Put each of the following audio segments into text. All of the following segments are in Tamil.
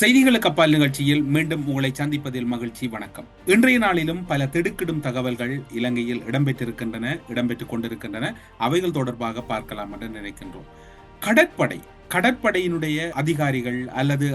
செய்திகளுக்கு அப்பால் நிகழ்ச்சியில் மீண்டும் உங்களை சந்திப்பதில் மகிழ்ச்சி வணக்கம். இன்றைய நாளிலும் பல திடுக்கிடும் தகவல்கள் இலங்கையில் இடம்பெற்றிருக்கின்றன இடம்பெற்றுக் கொண்டிருக்கின்றன. அவைகள் தொடர்பாக பார்க்கலாம் என்று நினைக்கின்றோம். கடற்படை கடற்படையினுடைய அதிகாரிகள் அல்லது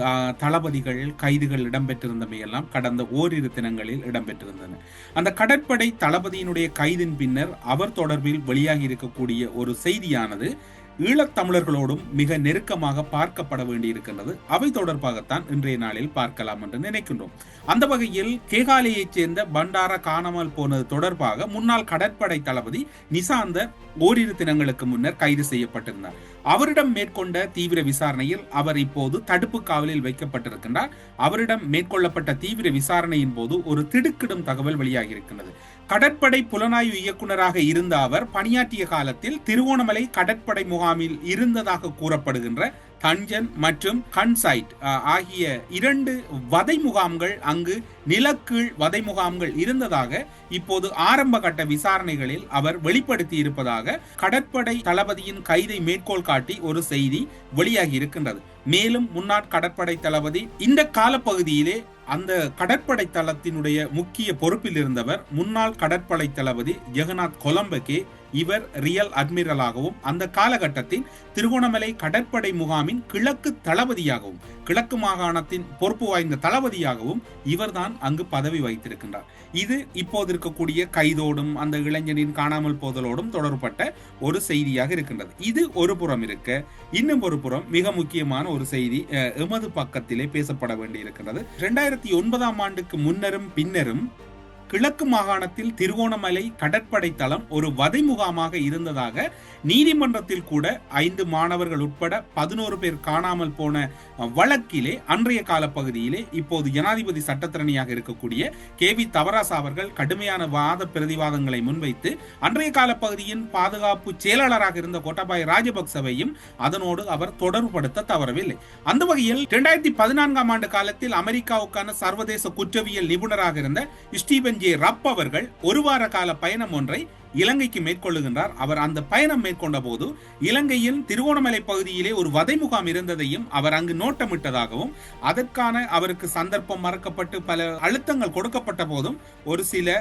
தளபதிகள் கைதுகள் இடம்பெற்றிருந்தமையெல்லாம் கடந்த ஓரிரு தினங்களில் இடம்பெற்றிருந்தன. அந்த கடற்படை தளபதியினுடைய கைதின் பின்னர் அவர் தொடர்பில் வெளியாகி இருக்கக்கூடிய ஒரு செய்தியானது ஈழத்தமிழர்களோடும் மிக நெருக்கமாக பார்க்கப்பட வேண்டியிருக்கின்றது. அவை தொடர்பாகத்தான் இன்றைய நாளில் பார்க்கலாம் என்று நினைக்கின்றோம். அந்த வகையில் கேகாலையைச் சேர்ந்த பண்டார காணாமல் போனது தொடர்பாக முன்னாள் கடற்படை தளபதி நிசாந்த ஓரிரு தினங்களுக்கு முன்னர் கைது செய்யப்பட்டிருந்தார். அவரிடம் மேற்கொண்ட தீவிர விசாரணையில் அவர் இப்போது தடுப்பு காவலில் வைக்கப்பட்டிருக்கின்றார். அவரிடம் மேற்கொள்ளப்பட்ட தீவிர விசாரணையின் போது ஒரு திடுக்கிடும் தகவல் வெளியாகியிருக்கின்றது. கடற்படை புலனாய்வு இயக்குனராக இருந்த அவர் பணியாற்றிய காலத்தில் திருவோணமலை கடற்படை முகாமில் இருந்ததாக கூறப்படுகின்ற தஞ்சன் மற்றும் கன்சைட் ஆகிய இரண்டு வதை முகாம்கள் அங்கு நிலக்கீழ் வதை முகாம்கள் இருந்ததாக இப்போது ஆரம்ப கட்ட விசாரணைகளில் அவர் வெளிப்படுத்தி இருப்பதாக கடற்படை தளபதியின் கைதை மேற்கோள் காட்டி ஒரு செய்தி வெளியாகி இருக்கின்றது மேலும் முன்னாள் கடற்படை தளபதி இந்த காலப்பகுதியிலே அந்த கடற்படை தளத்தினுடைய முக்கிய பொறுப்பில் இருந்தவர் முன்னாள் கடற்படை தளபதி ஜெகநாத் கொலம்பகே. இவர் ரியல் அட்மிரலாகவும் அந்த காலகட்டத்தில் திருகோணமலை கடற்படை முகாமின் கிழக்கு தளபதியாகவும் கிழக்கு மாகாணத்தின் பொறுப்பு வாய்ந்த தளபதியாகவும் இவர்தான் அங்கு பதவி வைத்திருக்கின்றார். இது இப்போது இருக்கக்கூடிய கைதோடும் அந்த இளைஞனின் காணாமல் போதலோடும் தொடர்பட்ட ஒரு செய்தியாக இருக்கின்றது. இது ஒரு புறம் இருக்க இன்னும் ஒரு புறம் மிக முக்கியமான ஒரு செய்தி அஹ், எமது பக்கத்திலே பேசப்பட வேண்டியிருக்கிறது இரண்டாயிரத்தி ஒன்பதாம் ஆண்டுக்கு முன்னரும் பின்னரும் கிழக்கு மாகாணத்தில் திருகோணமலை கடற்படை தளம் ஒரு வதை முகாமாக இருந்ததாக நீதிமன்றத்தில் கூட ஐந்து மாணவர்கள் உட்பட பதினோரு பேர் காணாமல் போன வழக்கிலே அன்றைய கால பகுதியிலே இப்போது ஜனாதிபதி சட்டத்திறனியாக இருக்கக்கூடிய கே வி தவராசா அவர்கள் கடுமையான வாத பிரதிவாதங்களை முன்வைத்து அன்றைய கால பகுதியின் பாதுகாப்பு செயலாளராக இருந்த கோட்டாபாய ராஜபக்சவையும் அதனோடு அவர் தொடர்புபடுத்த தவறவில்லை. அந்த வகையில் இரண்டாயிரத்தி பதினான்காம் ஆண்டு காலத்தில் அமெரிக்காவுக்கான சர்வதேச குற்றவியல் நிபுணராக இருந்த ஸ்டீவன் இங்கே ரப் அவர்கள் ஒரு வார கால பயணம் ஒன்றை இலங்கைக்கு மேற்கொள்ளுகின்றார். அவர் அந்த பயணம் மேற்கொண்ட போது இலங்கையில் திருவோணமலை பகுதியிலே ஒரு வதை முகாம் இருந்ததையும் அவர் அங்கு நோட்டமிட்டதாகவும் அதற்கான அவருக்கு சந்தர்ப்பம் மறக்கப்பட்டு பல அழுத்தங்கள் கொடுக்கப்பட்ட போதும் ஒரு சில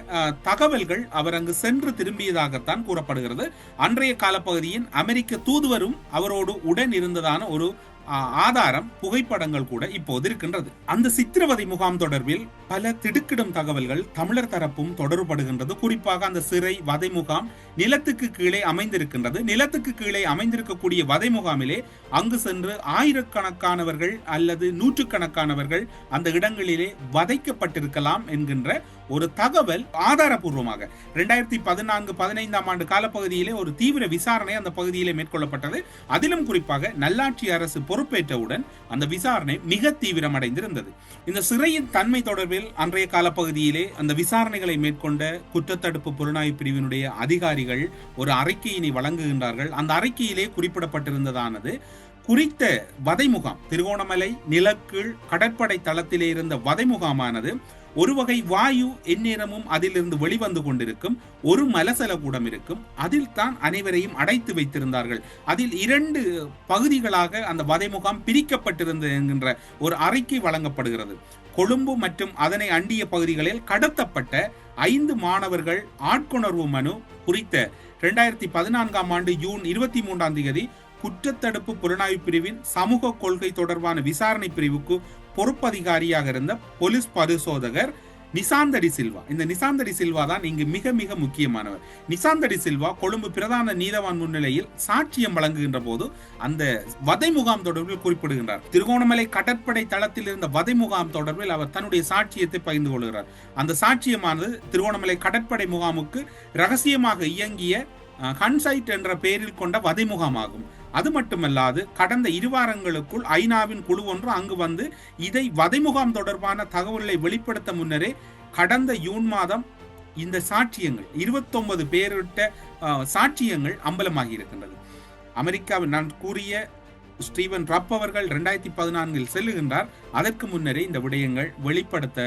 தகவல்கள் அவர் அங்கு சென்று திரும்பியதாகத்தான் கூறப்படுகிறது. அன்றைய காலப்பகுதியின் அமெரிக்க தூதுவரும் அவரோடு உடன் இருந்ததான ஒரு ஆதாரம் புகைப்படங்கள் கூட இப்போது இருக்கின்றது. அந்த சித்திரவதை முகாம் தொடர்பில் பல திடுக்கிடும் தகவல்கள் தமிழர் தரப்பும் தொடர்படுகின்றது. குறிப்பாக அந்த சிறை வதை முகாம் நிலத்துக்கு கீழே அமைந்திருக்கின்றது. நிலத்துக்கு கீழே அமைந்திருக்கக்கூடிய வதை முகாமிலே அங்கு சென்று ஆயிரக்கணக்கானவர்கள் அல்லது நூற்றுக்கணக்கானவர்கள் அந்த இடங்களிலே வதைக்கப்பட்டிருக்கலாம் என்கின்ற ஒரு தகவல் ஆதாரபூர்வமாக. இரண்டாயிரத்தி பதினான்கு பதினைந்தாம் ஆண்டு காலப்பகுதியிலே ஒரு தீவிர விசாரணை அந்த பகுதியிலே மேற்கொள்ளப்பட்டது. அதிலும் குறிப்பாக நல்லாட்சி அரசு பொறுப்பேற்றவுடன் அந்த விசாரணை மிக தீவிரமடைந்திருந்தது. இந்த சிறையின் தன்மை தொடர்பில் அன்றைய காலப்பகுதியிலே அந்த விசாரணைகளை மேற்கொண்ட குற்றத்தடுப்பு புலனாய்வு பிரிவினுடைய அதிகாரிகள் ஒரு அறிக்கையினை வழங்குகின்றார்கள். அந்த அறிக்கையிலே குறிப்பிடப்பட்டிருந்ததானது குறித்த வதை முகாம் திருகோணமலை நிலக்கீழ் கடற்படை தளத்திலே இருந்த வதை முகாமானது ஒரு வகை வாயு எந்நேரமும் அதிலிருந்து வெளிவந்து கொண்டிருக்கும் ஒரு மலசல கூடம் இருக்கும். அதில் தான் அனைவரையும் அடைத்து வைத்திருந்தார்கள். அதில் இரண்டு பகுதிகளாக அந்த வதை முகாம் பிரிக்கப்பட்டிருந்தது என்கின்ற ஒரு அறிக்கை வழங்கப்படுகிறது. கொழும்பு மற்றும் அதனை அண்டிய பகுதிகளில் கடத்தப்பட்ட ஐந்து மாணவர்கள் ஆட்கொணர்வு மனு குறித்த இரண்டாயிரத்தி பதினான்காம் ஆண்டு ஜூன் இருபத்தி மூன்றாம் தேதி குற்றத்தடுப்பு புலனாய்வு பிரிவின் சமூக கொள்கை தொடர்பான விசாரணை பிரிவுக்கு பொறுப்பதிகாரியாக இருந்த போலீஸ் பரிசோதகர் நிசாந்தடி சில்வா. இந்த நிசாந்தடி சில்வா தான் இங்கு மிக மிக முக்கியமானவர். நிசாந்தடி சில்வா கொழும்பு பிரதான நீதவான் முன்னிலையில் சாட்சியம் வழங்குகின்ற போது அந்த வதை முகாம் தொடர்பில் குறிப்பிடுகின்றார். திருகோணமலை கடற்படை தளத்தில் இருந்த வதை முகாம் தொடர்பில் அவர் தன்னுடைய சாட்சியத்தை பகிர்ந்து கொள்கிறார். அந்த சாட்சியமானது திருகோணமலை கடற்படை முகாமுக்கு ரகசியமாக இயங்கிய ஹன்சைட் என்ற பெயரில் கொண்ட வதை முகாமாகும். அது மட்டுமல்லாது கடந்த இரு வாரங்களுக்குள் ஐநாவின் குழு ஒன்று அங்கு வந்து இதை வதைமுகாம் தொடர்பான தகவல்களை வெளிப்படுத்த முன்னரே கடந்த ஜூன் மாதம் இந்த சாட்சியங்கள் 29 பேரிட்ட சாட்சியங்கள் அம்பலமாகி இருக்கின்றது. அமெரிக்காவில் நான் கூறிய ஸ்டீவன் ரப் அவர்கள் ரெண்டாயிரத்தி பதினான்கில் செல்லுகின்றார். அதற்கு முன்னரே இந்த விடயங்கள் வெளிப்படுத்த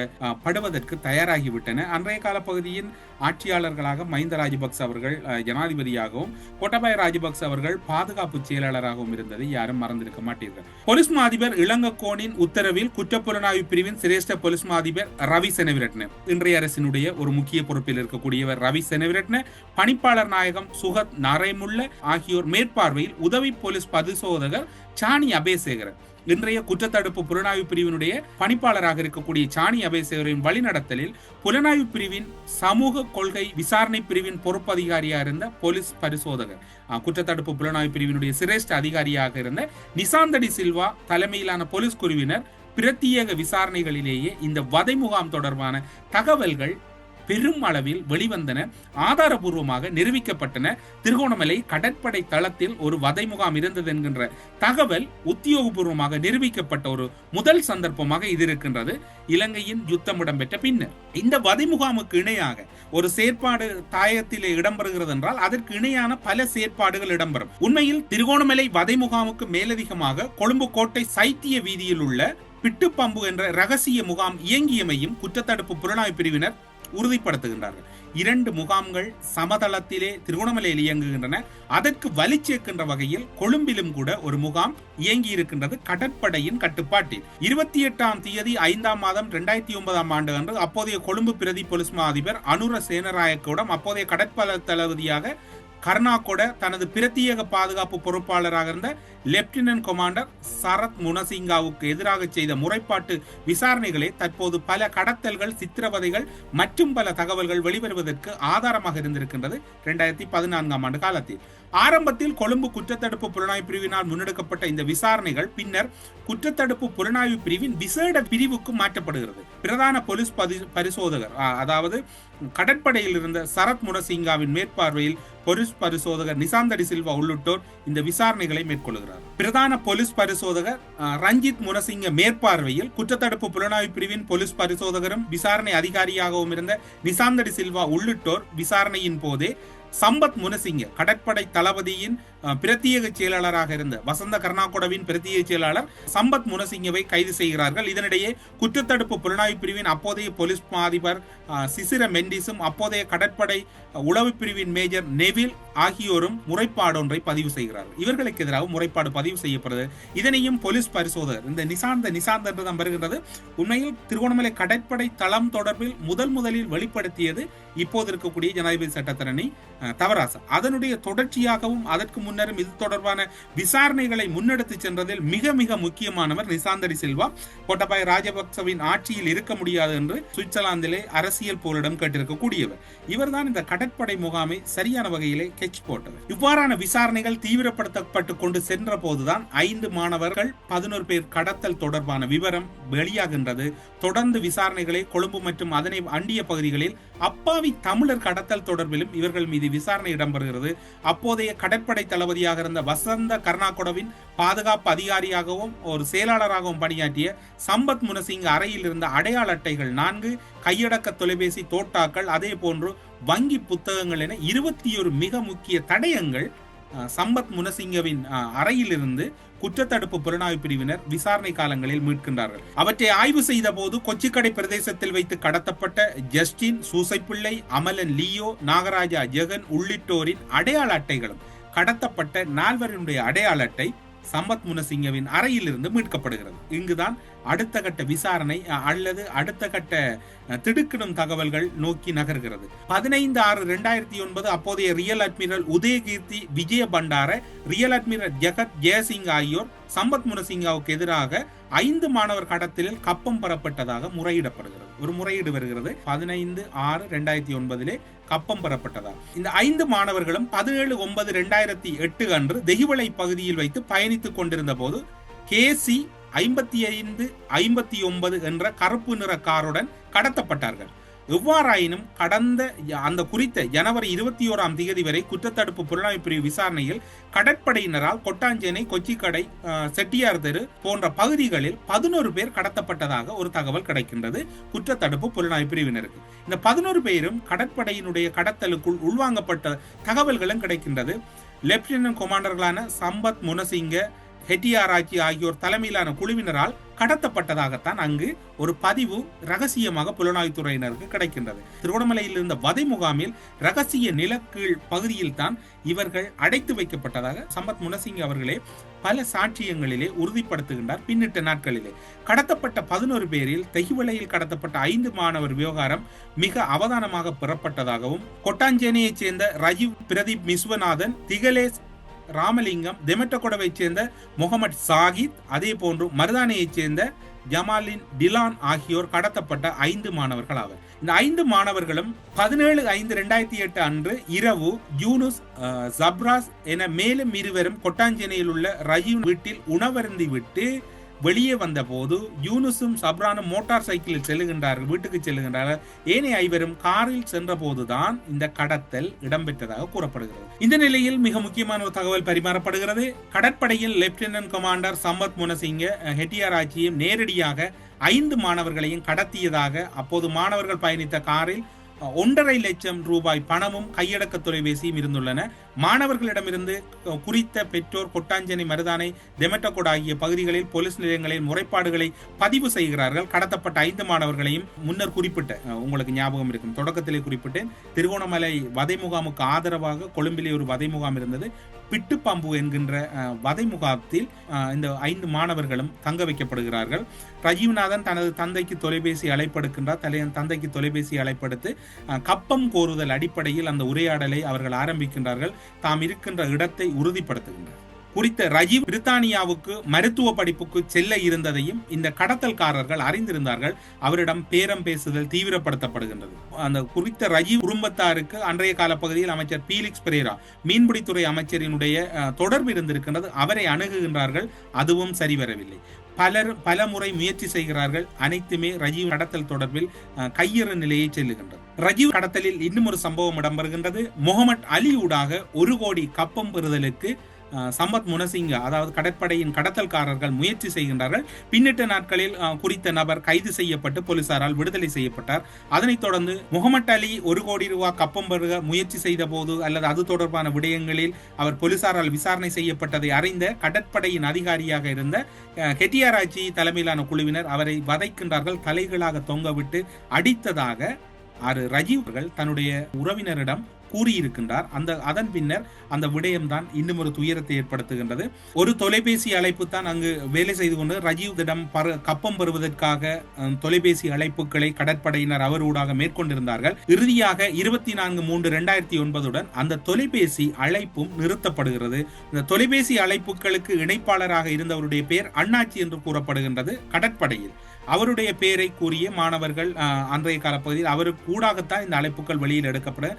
படுவதற்கு தயாராகிவிட்டன. அன்றைய கால பகுதியின் ஆட்சியாளர்களாக மஹிந்த ராஜபக்ச அவர்கள் ஜனாதிபதியாகவும் கோட்டபாய ராஜபக்ச அவர்கள் பாதுகாப்பு செயலாளராகவும் இருந்ததை யாரும் மறந்திருக்க மாட்டீர்கள். போலீஸ் மா அதிபர் இளங்கக்கோனின் உத்தரவில் குற்றப்புலனாய்வு பிரிவின் சிரேஷ்ட போலீஸ் மா அதிபர் ரவி செனவிரட்ன. இன்றைய அரசினுடைய ஒரு முக்கிய பொறுப்பில் இருக்கக்கூடியவர் ரவி செனவிரட்ன பணிப்பாளர் நாயகம் சுகத் நரேமுல்ல ஆகியோர் மேற்பார்வையில் உதவி போலீஸ் பரிசோதகர் சாணி அபேசேகர் இன்றைய குற்றத்தடுப்பு புலனாய்வு பிரிவினுடைய பணிப்பாளராக இருக்கக்கூடிய சாணி அபேசேகரின் வழிநடத்தலில் புலனாய்வு பிரிவின் சமூக கொள்கை விசாரணை பிரிவின் பொறுப்பு அதிகாரியாக இருந்த போலீஸ் பரிசோதகர். குற்றத்தடுப்பு புலனாய்வு பிரிவினுடைய சிரேஷ்ட அதிகாரியாக இருந்த நிசாந்தடி சில்வா தலைமையிலான போலீஸ் குழுவினர் பிரத்யேக விசாரணைகளிலேயே இந்த வதை முகாம் தொடர்பான தகவல்கள் பெரும் அளவில் வெளிவந்தன ஆதாரபூர்வமாக நிரூபிக்கப்பட்டன. திருகோணமலை கடற்படை தளத்தில் ஒரு வதை முகாம் இருந்தது என்கின்ற தகவல் உத்தியோகபூர்வமாக நிரூபிக்கப்பட்ட ஒரு முதல் சந்தர்ப்பமாக இது இருக்கின்றது. இலங்கையின் யுத்தம் இடம்பெற்ற பின்னர். இந்த வதை முகாமுக்கு இணையாக ஒரு செயற்பாடு தாயத்திலே இடம்பெறுகிறது என்றால் அதற்கு இணையான பல செயற்பாடுகள் இடம்பெறும். உண்மையில் திருகோணமலை வதை முகாமுக்கு மேலதிகமாக கொழும்பு கோட்டை சைத்திய வீதியில் உள்ள பிட்டுப்பம்பு என்ற ரகசிய முகாம் இயங்கியமையும் குற்றத்தடுப்பு புலனாய்வு பிரிவினர் உறுதிப்படுத்துகின்றார்கள். இரண்டு முகாம்கள் சமதளத்திலே திருகோணமலையில் இயங்குகின்றன. அதற்கு வலி சேர்க்கின்ற வகையில் கொழும்பிலும் கூட ஒரு முகாம் இயங்கி இருக்கின்றது கடற்படையின் கட்டுப்பாட்டில். இருபத்தி எட்டாம் தேதி ஐந்தாம் மாதம் இரண்டாயிரத்தி ஒன்பதாம் ஆண்டு அன்று அப்போதைய கொழும்பு பிரதி பொலிஸ் மா அதிபர் அனுர சேனராயக்கோடம் அப்போதைய கடற்படை தளபதியாக கர்நாகோட தனது பிரத்யேக பாதுகாப்பு பொறுப்பாளராக இருந்த லெப்டினன்ட் கொமாண்டர் சரத் முனசிங்காவுக்கு எதிராக செய்த முறைப்பாட்டு விசாரணைகளே தற்போது பல கடத்தல்கள் சித்திரவதைகள் மற்றும் பல தகவல்கள் வெளிவருவதற்கு ஆதாரமாக இருந்திருக்கின்றது இரண்டாயிரத்தி பதினான்காம் ஆண்டு காலத்தில். ஆரம்பத்தில் கொழும்பு குற்றத்தடுப்பு புலனாய்வு பிரிவினால் முன்னெடுக்கப்பட்ட இந்த விசாரணைகள் பின்னர் குற்றத்தடுப்பு புலனாய்வு பிரிவின் விசேட பிரிவுக்கு மாற்றப்படுகிறது. பிரதான போலீஸ் பரிசோதகர் அதாவது கடற்படையில் இருந்த சரத் முனசிங்காவின் மேற்பார்வையில் போலீஸ் பரிசோதகர் நிசாந்தடி சில்வா உள்ளிட்டோர் இந்த விசாரணைகளை மேற்கொள்கிறார். பிரதான போலீஸ் பரிசோதகர் ரஞ்சித் முனசிங்க மேற்பார்வையில் குற்றத்தடுப்பு புலனாய்வு பிரிவின் போலீஸ் பரிசோதகரும் விசாரணை அதிகாரியாகவும் இருந்த நிசாந்தடி சில்வா உள்ளிட்டோர் விசாரணையின் போதே சம்பத் முனசிங்க கடற்படை தளபதியின் பிரத்யேக செயலாளராக இருந்த வசந்த கர்நாகோடவின் பிரத்யேக செயலாளர் சம்பத் முனசிங்கவை கைது செய்கிறார்கள். இதனிடையே குற்றத்தடுப்பு புலனாய்வு பிரிவின் அப்போதைய போலீஸ் மாதிபர் சிசிர மெண்டிஸும் அப்போதைய கடற்படை உளவு பிரிவின் மேஜர் நெவில் ஆகியோரும் முறைப்பாடு ஒன்றை பதிவு செய்கிறார்கள். இவர்களுக்கு எதிராக முறைப்பாடு பதிவு செய்யப்படுது. இதனையும் போலீஸ் பரிசோதகர் இந்த நிசாந்த நிசாந்த என்று தான் வருகிறது உண்மையில் திருகோணமலை கடற்படை தளம் தொடர்பில் முதல் முதலில் வெளிப்படுத்தியது இப்போது இருக்கக்கூடிய ஜனாதிபதி சட்டத்தரணி அஹ், அதனுடைய தொடர்ச்சியாகவும் அதற்கு முன் முன்னரும் இது தொடர்பான விசாரணைகளை முன்னெடுத்து சென்றதில் மிக மிக முக்கியமானவர் நிசாந்தரி சில்வா. கோட்டபாய ராஜபக்சவின் ஆட்சியில் இருக்க முடியாது என்று சுவிட்சர்லாந்திலே அரசியல் போரிடம் கேட்டிருக்கக்கூடியவர். இவர்தான் இந்த கடற்படை முகாமை சரியான வகையிலே கெச் போட்டவர். இவ்வாறான விசாரணைகள் தீவிரப்படுத்தப்பட்டு கொண்டு சென்ற போதுதான் ஐந்து மாணவர்கள் பதினோரு பேர் கடத்தல் தொடர்பான விவரம் வெளியாகின்றது. தொடர்ந்து விசாரணைகளை கொழும்பு மற்றும் அதனை அண்டிய பகுதிகளில் அப்பாவி தமிழர் கடத்தல் தொடர்பிலும் இவர்கள் மீது விசாரணை இடம்பெறுகிறது. அப்போதைய கடற்படை தளபதியாக இருந்த வசந்த கர்நாகொடவின் பாதுகாப்பு அதிகாரியாகவும் ஒரு செயலாளராகவும் பணியாற்றிய சம்பத் முனசிங் அறையில் இருந்த அடையாள அட்டைகள் நான்கு கையடக்க தொலைபேசி தோட்டாக்கள் அதே போன்று வங்கி புத்தகங்கள் என இருபத்தி ஒரு மிக முக்கிய தடயங்கள் சம்பத் முனசிங்கவின் அறையிலிருந்து குற்றத்தடுப்பு புலனாய்வு பிரிவினர் விசாரணை காலங்களில் மீட்கின்றார்கள். அவற்றை ஆய்வு செய்த போது கொச்சிக்கடை பிரதேசத்தில் வைத்து கடத்தப்பட்ட ஜஸ்டின் சூசைப்பிள்ளை அமலன் லியோ நாகராஜா ஜெகன் உள்ளிட்டோரின் அடையாள அட்டைகளும் கடத்தப்பட்ட நால்வரினுடைய அடையாள அட்டை சம்பத் முனசிங்கவின் அறையிலிருந்து மீட்கப்படுகிறது. இங்குதான் அடுத்த கட்ட விசாரணை அல்லது அடுத்த கட்ட திடுக்கிடும் தகவல்கள் நோக்கி நகர்கிறது. பதினைந்து ஆறு ரெண்டாயிரத்தி ஒன்பது அப்போதைய rear admiral Udayakeerthi Vijaya Bandara rear admiral Jagath Jayasinghe ஆகியோர் சம்பத் முரசிங்காவுக்கு எதிராக ஐந்து மாணவர் கடத்தலில் கப்பம் பெறப்பட்டதாக முறையிடப்படுகிறது. ஒரு முறையீடு வருகிறது. பதினைந்து ஆறு ரெண்டாயிரத்தி ஒன்பதிலே கப்பம் பெறப்பட்டதாக இந்த ஐந்து மாணவர்களும் பதினேழு ஒன்பது ரெண்டாயிரத்தி எட்டு அன்று தெஹிவளை பகுதியில் வைத்து பயணித்துக் கொண்டிருந்த போது கேசி ஐம்பத்தி ஐந்து ஐம்பத்தி ஒன்பது என்ற கருப்பு நிற காருடன் கடத்தப்பட்டார்கள். எவ்வாறாயினும் கடந்த ய- அந்த குறித்த ஜனவரி இருபத்தி ஓராம் தேதி வரை குற்றத்தடுப்பு புலனாய்வு பிரிவு விசாரணையில் கடற்படையினரால் கொட்டாஞ்சேனை கொச்சிக்கடை செட்டியார் தெரு போன்ற பகுதிகளில் பதினோரு பேர் கடத்தப்பட்டதாக ஒரு தகவல் கிடைக்கின்றது குற்றத்தடுப்பு புலனாய்வு பிரிவினருக்கு. இந்த பதினோரு பேரும் கடற்படையினுடைய கடத்தலுக்குள் உள்வாங்கப்பட்ட தகவல்களும் கிடைக்கின்றது. லெப்டினன்ட் கொமாண்டர்களான சம்பத் முனசிங்க ஹெட்டியாராச்சி ஆகியோர் தலைமையிலான குழுவினரால் கடத்தப்பட்டதாகத்தான் அங்கு ஒரு பதிவு ரகசியமாக புலனாய்வுத்துறையினருக்கு கிடைக்கின்றது. திருவண்ணாமலையில் இருந்த வதை முகாமில் ரகசிய நிலக்கீழ் பகுதியில் தான் இவர்கள் அடைத்து வைக்கப்பட்டதாக சம்பத் முனசிங் அவர்களே பல சாட்சியங்களிலே உறுதிப்படுத்துகின்றார் பின்னிட்ட நாட்களிலே. கடத்தப்பட்ட பதினோரு பேரில் தெஹிவலையில் கடத்தப்பட்ட ஐந்து மாணவர் விவகாரம் மிக அவதானமாக பெறப்பட்டதாகவும் கொட்டாஞ்சேனையைச் சேர்ந்த ரஜீவ் பிரதீப் விஸ்வநாதன் திகலேஷ் ராமலிங்கம் தெமட்டகொடவைச் சேர்ந்த முகமது சாகித் அதே போன்று மருதானையைச் சேர்ந்த ஜமாலின் டிலான் ஆகியோர் கடத்தப்பட்ட ஐந்து மாணவர்கள் ஆவர். இந்த ஐந்து மாணவர்களும் பதினேழு ஐந்து ரெண்டாயிரத்தி எட்டு அன்று இரவு யூனுஸ் ஜப்ராஸ் என மேலும் இருவரும் கொட்டாஞ்சேனையில் உள்ள ரஜீவ் வீட்டில் உணவருந்தி விட்டு வெளியே வந்தபோது யூனுஸும் சப்ரானும் மோட்டார் சைக்கிளில் செல்லுகின்றார்கள் வீட்டுக்கு செல்லுகின்றார்கள். ஏனைய ஐவரும் காரில் சென்றபோதுதான் இந்த கடத்தல் இடம்பெற்றதாக கூறப்படுகிறது. இந்த நிலையில் மிக முக்கியமான ஒரு தகவல் பரிமாறப்படுகிறது. கடற்படையில் லெப்டினன்ட் கமாண்டர் சம்பத் முனசிங்க ஹெட்டியாராச்சியும் ஹெட்டியார் நேரடியாக ஐந்து மாணவர்களையும் கடத்தியதாக அப்போது மாணவர்கள் பயணித்த காரில் ஒன்றரை லட்சம் ரூபாய் பணமும் கையடக்க தொலைபேசியும் இருந்துள்ளன. மாணவர்களிடமிருந்து குறித்த பெற்றோர் கொட்டாஞ்சேனை மருதானை தெமட்டகோடு ஆகிய பகுதிகளில் போலீஸ் நிலையங்களில் முறைப்பாடுகளை பதிவு செய்கிறார்கள். கடத்தப்பட்ட ஐந்து மாணவர்களையும் முன்னர் குறிப்பிட்ட உங்களுக்கு ஞாபகம் இருக்கும். தொடக்கத்திலே குறிப்பிட்டேன். திருகோணமலை வதை முகாமுக்கு ஆதரவாக கொழும்பிலே ஒரு வதை முகாம் இருந்தது. பிட்டுப்பாம்பு என்கின்ற வதை முகாத்தில் இந்த ஐந்து மாணவர்களும் தங்க வைக்கப்படுகிறார்கள். ரஜீவ்நாதன் தனது தந்தைக்கு தொலைபேசி அழைப்படுக்கின்றார். தலையன் தந்தைக்கு தொலைபேசி அழைப்படுத்து கப்பம் கோருதல் அடிப்படையில் அந்த உரையாடலை அவர்கள் ஆரம்பிக்கின்றார்கள். தாம் இருக்கின்ற இடத்தை உறுதிப்படுத்துகின்றனர். குறித்த ரஜீவ் பிரித்தானியாவுக்கு மருத்துவ படிப்புக்கு செல்ல இருந்ததையும் இந்த கடத்தல்காரர்கள் அறிந்திருந்தார்கள். அவரிடம் பேரம் பேசுதல் தீவிரப்படுத்தப்படுகின்றது. அந்த குறித்த ரஜீவ் குடும்பத்தாருக்கு அன்றைய கால பகுதியில் அமைச்சர் பீலிக்ஸ் பெரேரா மீன்பிடித்துறை அமைச்சரினுடைய தொடர்பு இருந்திருக்கின்றது. அவரை அணுகுகின்றார்கள். அதுவும் சரிவரவில்லை. பலர் பல முறை முயற்சி செய்கிறார்கள். அனைத்துமே ரஜீவ் கடத்தல் தொடர்பில் அஹ், நிலையை செல்லுகின்றது. ரஜீவ் கடத்தலில் இன்னும் ஒரு சம்பவம் இடம்பெறுகின்றது. முகமட் அலி ஊடாக ஒரு கோடி கப்பம் பெறுதலுக்கு சம்பத் முனசிங்க அதாவது கடற்படையின் கடத்தல்காரர்கள் முயற்சி செய்கின்றார்கள். பின்னிட்ட நாட்களில் குறித்த நபர் கைது செய்யப்பட்டு போலீசாரால் விடுதலை செய்யப்பட்டார். அதனைத் தொடர்ந்து முகமட் அலி ஒரு கோடி ரூபாய் கப்பம் பெறுக முயற்சி செய்த போது அல்லது அது தொடர்பான விடயங்களில் அவர் போலீசாரால் விசாரணை செய்யப்பட்டதை அறிந்த கடற்படையின் அதிகாரியாக இருந்த கெட்டியாராய்ச்சி தலைமையிலான குழுவினர் அவரை வதைக்கின்றார்கள் தலைகளாக தொங்கவிட்டு அடித்ததாக ஆறு ரஜீவ் அவர்கள் தன்னுடைய உறவினரிடம் கூறியிருக்கின்றார். அந்த அதன் பின்னர் அந்த விடயம்தான் இன்னும் ஒரு துயரத்தை ஏற்படுத்துகின்றது. ஒரு தொலைபேசி அழைப்பு தான் அங்கு வேலை செய்து கொண்டு ரஜீவ்திடம் பர கப்பம் பெறுவதற்காக தொலைபேசி அழைப்புகளை கடற்படையினர் அவரூடாக மேற்கொண்டிருந்தார்கள். இறுதியாக இருபத்தி நான்கு மூன்று இரண்டாயிரத்தி ஒன்பதுடன் அந்த தொலைபேசி அழைப்பும் நிறுத்தப்படுகிறது. இந்த தொலைபேசி அழைப்புகளுக்கு இணைப்பாளராக இருந்தவருடைய பெயர் அண்ணாச்சி என்று கூறப்படுகின்றது கடற்படையில். அவருடைய பெயரை கூறிய மாணவர்கள் அன்றைய காலப்பகுதியில் அவருக்கு கூடாகத்தான் இந்த அழைப்புகள் வெளியில் எடுக்கப்படும்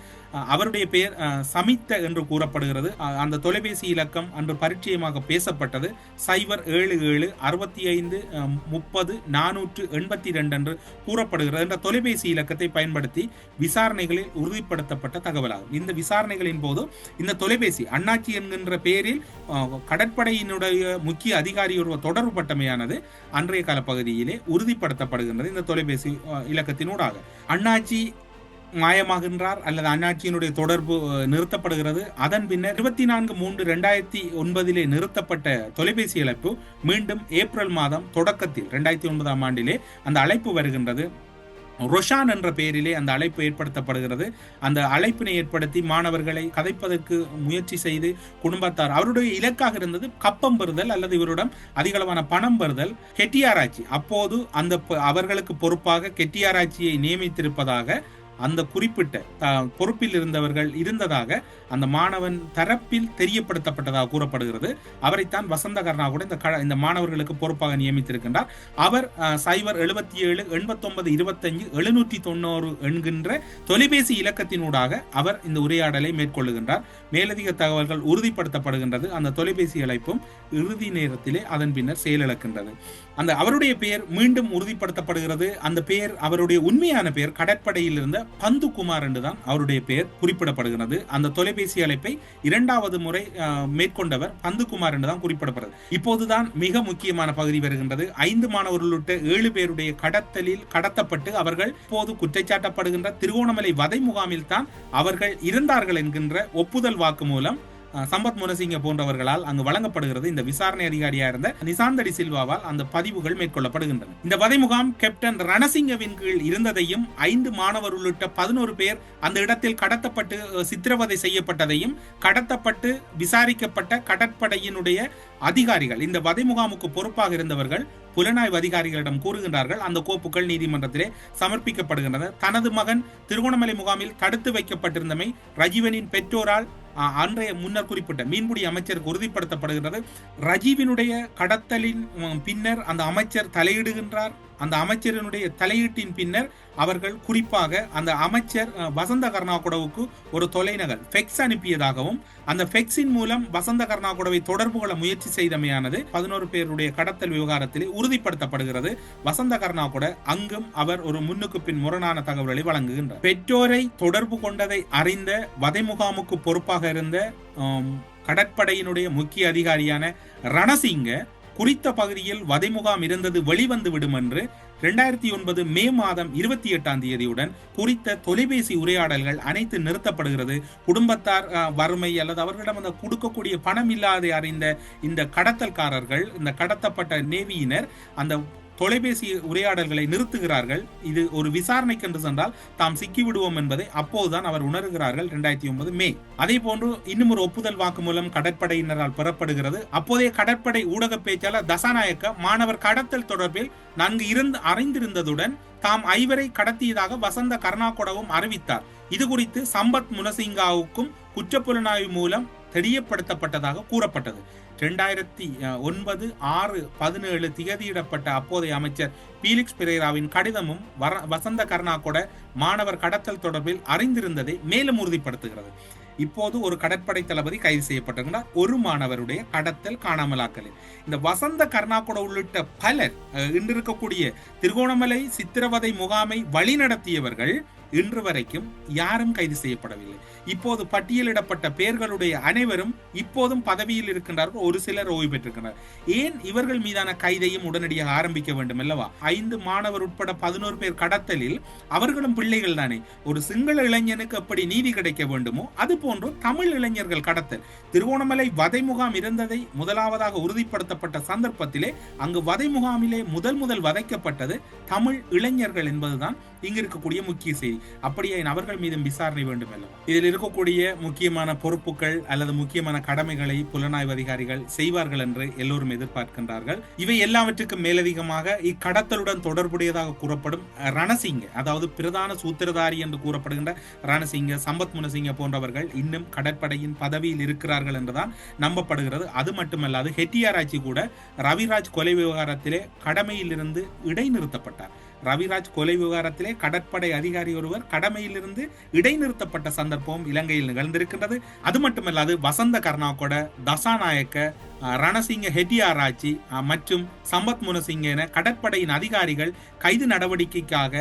அவருடைய பெயர் சமித்த என்று கூறப்படுகிறது. அந்த தொலைபேசி இலக்கம் அன்று பரிச்சயமாக பேசப்பட்டது. சைபர் ஏழு ஏழு அறுபத்தி ஐந்து முப்பது நானூற்று எண்பத்தி ரெண்டு என்று கூறப்படுகிறது. என்ற தொலைபேசி இலக்கத்தை பயன்படுத்தி விசாரணைகளில் உறுதிப்படுத்தப்பட்ட தகவலாகும். இந்த விசாரணைகளின் போது இந்த தொலைபேசி அண்ணாச்சி என்கின்ற பெயரில் கடற்படையினுடைய முக்கிய அதிகாரி ஒருவர் தொடர்பு பட்டமையானது அன்றைய காலப்பகுதியிலே உறுதிப்படுத்தப்படுகின்றது. இந்த தொலைபேசி இலக்கத்தினூடாக. அண்ணாச்சி மாயமாகின்றார் அல்லது அண்ணாச்சியினுடைய தொடர்பு நிறுத்தப்படுகிறது. அதன் பின்னர் இருபத்தி நான்கு மூன்று ரெண்டாயிரத்தி ஒன்பதிலே நிறுத்தப்பட்ட தொலைபேசி அழைப்பு மீண்டும் ஏப்ரல் மாதம் தொடக்கத்தில் ரெண்டாயிரத்தி ஒன்பதாம் ஆண்டிலே அந்த அழைப்பு வருகின்றது. ரொஷான் என்ற பெயரிலே அந்த அழைப்பு ஏற்படுத்தப்படுகிறது. அந்த அழைப்பினை ஏற்படுத்தி மாணவர்களை கதைப்பதற்கு முயற்சி செய்து குடும்பத்தார் அவருடைய இலக்காக இருந்தது கப்பம் பெறுதல் அல்லது இவரிடம் அதிகளவான பணம் பெறுதல் கெட்டியாராய்ச்சி. அப்போது அந்த அவர்களுக்கு பொறுப்பாக கெட்டியாராய்ச்சியை நியமித்திருப்பதாக அந்த குறிப்பிட்ட பொறுப்பில் இருந்தவர்கள் இருந்ததாக அந்த மாணவன் தரப்பில் தெரியப்படுத்தப்பட்டதாக கூறப்படுகிறது. அவரைத்தான் வசந்த கர்ணா கூட இந்த க- இந்த மாணவர்களுக்கு பொறுப்பாக நியமித்திருக்கின்றார். அவர் சைபர் எழுபத்தி ஏழு எண்பத்தொன்பது இருபத்தஞ்சு எழுநூற்றி தொண்ணூறு என்கின்ற தொலைபேசி இலக்கத்தினூடாக அவர் இந்த உரையாடலை மேற்கொள்ளுகின்றார். மேலதிக தகவல்கள் உறுதிப்படுத்தப்படுகின்றது. அந்த தொலைபேசி அழைப்பும் இறுதி நேரத்திலே அதன் பின்னர் செயலிழக்கின்றது. அந்த அவருடைய பெயர் மீண்டும் உறுதிப்படுத்தப்படுகிறது. அந்த பெயர் அவருடைய உண்மையான பெயர் கடற்படையில் இருந்த என்று என்றுதான் அவருடைய பெயர் குறிப்பிடப்படுகிறது. அந்த தொலைபேசி அழைப்பை இரண்டாவது முறை அஹ், மேற்கொண்டவர் பந்துகுமார் என்றுதான் குறிப்பிடப்படுகிறது இப்போதுதான் மிக முக்கியமான பகுதி வருகின்றது. ஐந்து மாணவர்கள் உள்ளிட்ட ஏழு பேருடைய கடத்தலில் கடத்தப்பட்டு அவர்கள் இப்போது குற்றச்சாட்டப்படுகின்ற திருகோணமலை வதை முகாமில் தான் அவர்கள் இருந்தார்கள் என்கின்ற ஒப்புதல் வாக்கு மூலம் சம்பத் முனசிங்க போன்றவர்களால் அங்கு வழங்கப்படுகிறது இந்த விசாரணை அதிகாரியா இருந்த நிசாந்தடி சில்வாவால் அந்த பதிவுகள் மேற்கொள்ளப்படுகின்றன. இந்த வதை முகாம் கேப்டன் ரணசிங்கவின் கீழ் இருந்ததையும் ஐந்து மாணவர் உள்ளிட்ட பதினோரு பேர் அந்த இடத்தில் கடத்தப்பட்டு சித்திரவதை செய்யப்பட்டதையும் கடத்தப்பட்டு விசாரிக்கப்பட்ட கடற்படையினுடைய அதிகாரிகள் இந்த வதை முகாமுக்கு பொறுப்பாக இருந்தவர்கள் புலனாய்வு அதிகாரிகளிடம் கூறுகின்றார்கள். அந்த கோப்புகள் நீதிமன்றத்திலே சமர்ப்பிக்கப்படுகின்றன. தனது மகன் திருகோணமலை முகாமில் தடுத்து வைக்கப்பட்டிருந்தமை ரஜீவனின் பெற்றோரால் அன்றைய முன்னர் குறிப்பிட்ட மீன்பிடி அமைச்சருக்கு உறுதிப்படுத்தப்படுகிறது ரஜீவினுடைய கடத்தலின் பின்னர் அந்த அமைச்சர் தலையிடுகின்றார். அந்த அமைச்சரினுடைய தலையீட்டின் பின்னர் அவர்கள் குறிப்பாக அந்த அமைச்சர் வசந்த கர்ணாகுடவுக்கு ஒரு தொலைநகல் ஃபெக்ஸ் அனுப்பியதாகவும் அந்த ஃபெக்ஸின் மூலம் வசந்த கர்ணாகுடவை தொடர்பு கொள்ள முயற்சி செய்தமையானது பதினோரு பேருடைய கடத்தல் விவகாரத்திலே உறுதிப்படுத்தப்படுகிறது. வசந்த கர்ணாகுட அங்கும் அவர் ஒரு முன்னுக்கு பின் முரணான தகவல்களை வழங்குகின்றார். பெற்றோரை தொடர்பு கொண்டதை அறிந்த வதை முகாமுக்கு பொறுப்பாக இருந்த கடற்படையினுடைய முக்கிய அதிகாரியான ரணசிங்க குறித்த பகுதியில் வதை முகாம் இருந்தது வெளிவந்து விடும் என்று இரண்டாயிரத்தி ஒன்பது மே மாதம் இருபத்தி எட்டாம் தேதியுடன் குறித்த தொலைபேசி உரையாடல்கள் அனைத்து நிறுத்தப்படுகிறது. குடும்பத்தார் வறுமை அல்லது அவர்களிடம் அந்த கொடுக்கக்கூடிய பணம் இல்லாத அறிந்த இந்த கடத்தல்காரர்கள் இந்த கடத்தப்பட்ட நேவியினர் அந்த தொலைபேசி உரையாடல்களை நிறுத்துகிறார்கள். இது ஒரு விசாரணைக்கு என்று சென்றால் தாம் சிக்கிவிடுவோம் என்பதை அப்போதுதான் அவர் உணர்கிறார்கள் இரண்டாயிரத்தி ஒன்பது மே. அதே போன்று இன்னும் ஒரு ஒப்புதல் வாக்குமூலம் கடற்படையினரால் பெறப்படுகிறது. அப்போதைய கடற்படை ஊடக பேச்சாளர் தசாநாயக்க மாணவர் கடத்தல் தொடர்பில் நன்கு இருந்து அறிந்திருந்ததுடன் தாம் ஐவரை கடத்தியதாக வசந்த கருணாகொடவும் அறிவித்தார். இது குறித்து சம்பத் முனசிங்காவுக்கும் குற்றப்புலனாய்வு மூலம் தெரியப்படுத்தப்பட்டதாக கூறப்பட்டது. இரண்டாயிரத்தி ஒன்பது ஆறு பதினேழு திகதியிடப்பட்ட அப்போதைய அமைச்சர் பீலிக்ஸ் பிரேராவின் கடிதமும் வர- வசந்த கர்நாகொட மாணவர் கடத்தல் தொடர்பில் அறிந்திருந்ததை மேலும் உறுதிப்படுத்துகிறது. இப்போது ஒரு கடற்படை தளபதி கைது செய்யப்பட்டிருக்கிறார். ஒரு மாணவருடைய கடத்தல் காணாமலாக்கலில். இந்த வசந்த கர்நாகொட உள்ளிட்ட பலர் அஹ், இன்று இருக்கக்கூடிய திருகோணமலை சித்திரவதை முகாமை வழிநடத்தியவர்கள் இன்று வரைக்கும் யாரும் கைது செய்யப்படவில்லை. இப்போது பட்டியலிடப்பட்ட பெயர்களுடைய அனைவரும் இப்போதும் பதவியில் இருக்கின்றார்கள். ஒரு சிலர் ஓய்வு பெற்றிருக்கின்றனர். ஏன் இவர்கள் மீதான கைதையும் உடனடியாக ஆரம்பிக்க வேண்டும் அல்லவா? ஐந்து மாணவர் உட்பட பதினோரு பேர் கடத்தலில் அவர்களும் பிள்ளைகள் தானே. ஒரு சிங்கள இளைஞனுக்கு எப்படி நீதி கிடைக்க வேண்டுமோ அது போன்று தமிழ் இளைஞர்கள் கடத்தல். திருவோணமலை வதை முகாம் இருந்ததை முதலாவதாக உறுதிப்படுத்தப்பட்ட சந்தர்ப்பத்திலே அங்கு வதை முகாமிலே முதல் முதல் வதைக்கப்பட்டது தமிழ் இளைஞர்கள் என்பதுதான் இங்கு இருக்கக்கூடிய முக்கிய செய்தி. அப்படியே அவர்கள் மீதும் விசாரணை வேண்டும் அல்லவா? இதில் இருக்கக்கூடிய முக்கியமான பொறுப்புகள் அல்லது முக்கியமான கடமைகளை புலனாய்வு அதிகாரிகள் செய்வார்கள் என்று எல்லோரும் எதிர்பார்க்கின்றார்கள். இவை எல்லாவற்றுக்கும் மேலதிகமாக இக்கடத்தலுடன் தொடர்புடையதாக கூறப்படும் ரணசிங்க அதாவது பிரதான சூத்திரதாரி என்று கூறப்படுகின்ற ரணசிங்க சம்பத் முனசிங்க போன்றவர்கள் இன்னும் கடற்படையின் பதவியில் இருக்கிறார்கள் என்றுதான் நம்பப்படுகிறது. அது மட்டுமல்லாது ஹெட்டியாராய்ச்சி கூட ரவிராஜ் கொலை விவகாரத்திலே கடமையிலிருந்து இடைநிறுத்தப்பட்டார். ரவிராஜ் கொலை விவகாரத்திலே கடற்படை அதிகாரி ஒருவர் கடமையிலிருந்து இடைநிறுத்தப்பட்ட சந்தர்ப்பம் இலங்கையில் நிகழ்ந்திருக்கின்றது. அது மட்டுமல்லாது வசந்த கர்நாகொட தசாநாயக்க ரணசிங்க ஹெட்டியாராச்சி அஹ், மற்றும் சம்பத் முனசிங்க என கடற்படையின் அதிகாரிகள் கைது நடவடிக்கைக்காக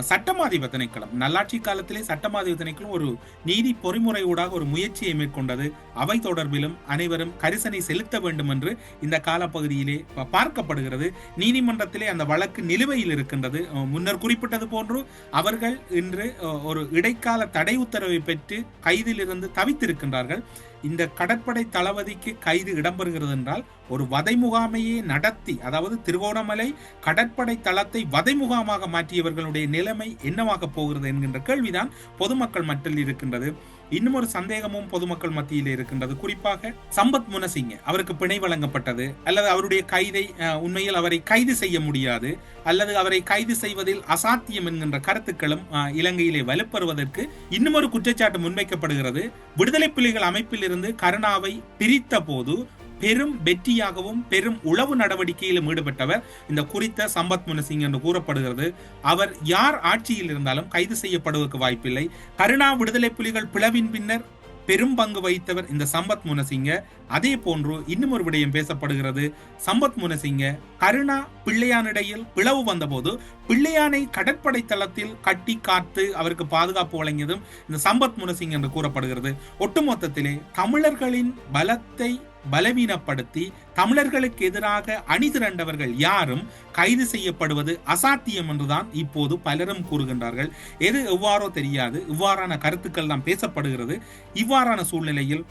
சட்டமாதிப திணைக்களம் நல்லாட்சி காலத்திலே சட்டமாதிப திணைக்களம் ஒரு நீதி பொறிமுறையூடாக ஒரு முயற்சியை மேற்கொண்டது. அவை தொடர்பிலும் அனைவரும் கரிசனை செலுத்த வேண்டும் என்று இந்த காலப்பகுதியிலே பார்க்கப்படுகிறது. நீதிமன்றத்திலே அந்த வழக்கு நிலுவையில் இருக்கின்றது. முன்னர் குறிப்பிட்டது போன்று அவர்கள் இன்று ஒரு இடைக்கால தடை உத்தரவை பெற்று கைதிலிருந்து தவித்திருக்கின்றார்கள். இந்த கடற்படை தளபதிக்கு கைது இடம்பெறுகிறது என்றால் ஒரு வதை முகாமையே நடத்தி அதாவது திருகோணமலை கடற்படை தளத்தை வதை முகாமாக மாற்றியவர்களுடைய நிலைமை என்னவாக போகிறது என்கின்ற கேள்விதான் பொதுமக்கள் மட்டில் இருக்கின்றது. இன்னும் ஒரு சந்தேகமும் பொதுமக்கள் மத்தியில் இருக்கின்றது. குறிப்பாக சம்பத் முனசிங்க அவருக்கு பிணை வழங்கப்பட்டது அல்லது அவருடைய கைதை உண்மையில் அவரை கைது செய்ய முடியாது அல்லது அவரை கைது செய்வதில் அசாத்தியம் என்கின்ற கருத்துக்களும் இலங்கையிலே வலுப்பெறுவதற்கு இன்னும் ஒரு குற்றச்சாட்டு முன்வைக்கப்படுகிறது. விடுதலை புலிகள் அமைப்பிலிருந்து கருணாவை பிரித்த போது பெரும் வெற்றியாகவும் பெரும் உளவு நடவடிக்கையிலும் ஈடுபட்டவர் இந்த குறித்த சம்பத் முனசிங் என்று கூறப்படுகிறது. அவர் யார் ஆட்சியில் இருந்தாலும் கைது செய்யப்படுவதற்கு வாய்ப்பில்லை. கருணா விடுதலை புலிகள் பிளவின் பின்னர் பெரும் பங்கு வகித்தவர் இந்த சம்பத் முனசிங்க. அதே போன்று இன்னும் ஒரு விடயம் பேசப்படுகிறது. சம்பத் முனசிங்க கருணா பிள்ளையானிடையில் பிளவு வந்தபோது பிள்ளையானை கடற்படை தளத்தில் கட்டி காத்து அவருக்கு பாதுகாப்பு வழங்கியதும் இந்த சம்பத் முனசிங் என்று கூறப்படுகிறது. ஒட்டுமொத்தத்திலே தமிழர்களின் பலத்தை பலவீனப்படுத்தி தமிழர்களுக்கு எதிராக அணிதிரண்டவர்கள் யாரும் கைது செய்யப்படுவது அசாத்தியம் என்றுதான் இப்போது பலரும் கூறுகின்றார்கள். எது எவ்வாறோ தெரியாது. இவ்வாறான கருத்துக்கள் தான் பேசப்படுகிறது. இவ்வாறான சூழ்நிலையில்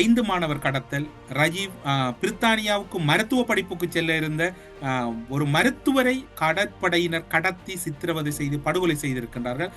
ஐந்து மாணவர் கடத்தல் ரஜீவ் பிரித்தானியாவுக்கு மருத்துவ படிப்புக்கு செல்ல இருந்த ஒரு மருத்துவரை கடற்படையினர் கடத்தி சித்திரவதை செய்து படுகொலை செய்திருக்கின்றார்கள்.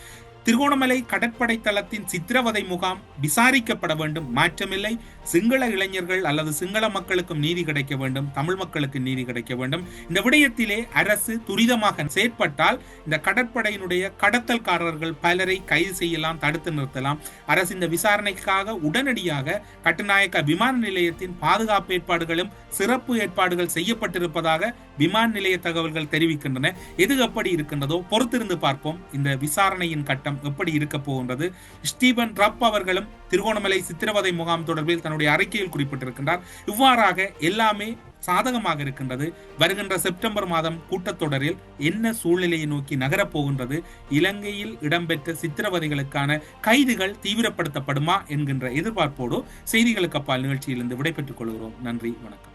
திருகோணமலை கடற்படை தளத்தின் சித்திரவதை முகாம் விசாரிக்கப்பட வேண்டும். மாற்றமில்லை. சிங்கள இளைஞர்கள் அல்லது சிங்கள மக்களுக்கும் நீதி கிடைக்க வேண்டும். தமிழ் மக்களுக்கு நீதி கிடைக்க வேண்டும். இந்த விடயத்திலே அரசு துரிதமாக செயற்பட்டால் இந்த கடற்படையினுடைய கடத்தல்காரர்கள் பலரை கைது செய்யலாம் தடுத்து நிறுத்தலாம். அரசு இந்த விசாரணைக்காக உடனடியாக கட்டுநாயக்க விமான நிலையத்தின் பாதுகாப்பு ஏற்பாடுகளும் சிறப்பு ஏற்பாடுகள் செய்யப்பட்டிருப்பதாக விமான நிலைய தகவல்கள் தெரிவிக்கின்றன. எது எப்படி இருக்கின்றதோ பொறுத்திருந்து பார்ப்போம். இந்த விசாரணையின் கட்டம் எப்படி இருக்க போகின்றது? ஸ்டீபன் ரப் அவர்களும் திருகோணமலை சித்திரவதை முகாம் தொடர்பில் தன்னுடைய அறிக்கையில் குறிப்பிட்டிருக்கின்றார். இவ்வாறாக எல்லாமே சாதகமாக இருக்கின்றது. வருகின்ற செப்டம்பர் மாதம் கூட்டத்தொடரில் என்ன சூழ்நிலையை நோக்கி நகரப் போகின்றது? இலங்கையில் இடம்பெற்ற சித்திரவதைகளுக்கான கைதுகள் தீவிரப்படுத்தப்படுமா? என்கின்ற எதிர்பார்ப்போடு செய்திகளுக்கு அப்பால் நிகழ்ச்சியிலிருந்து விடைபெற்றுக் கொள்கிறோம். நன்றி வணக்கம்.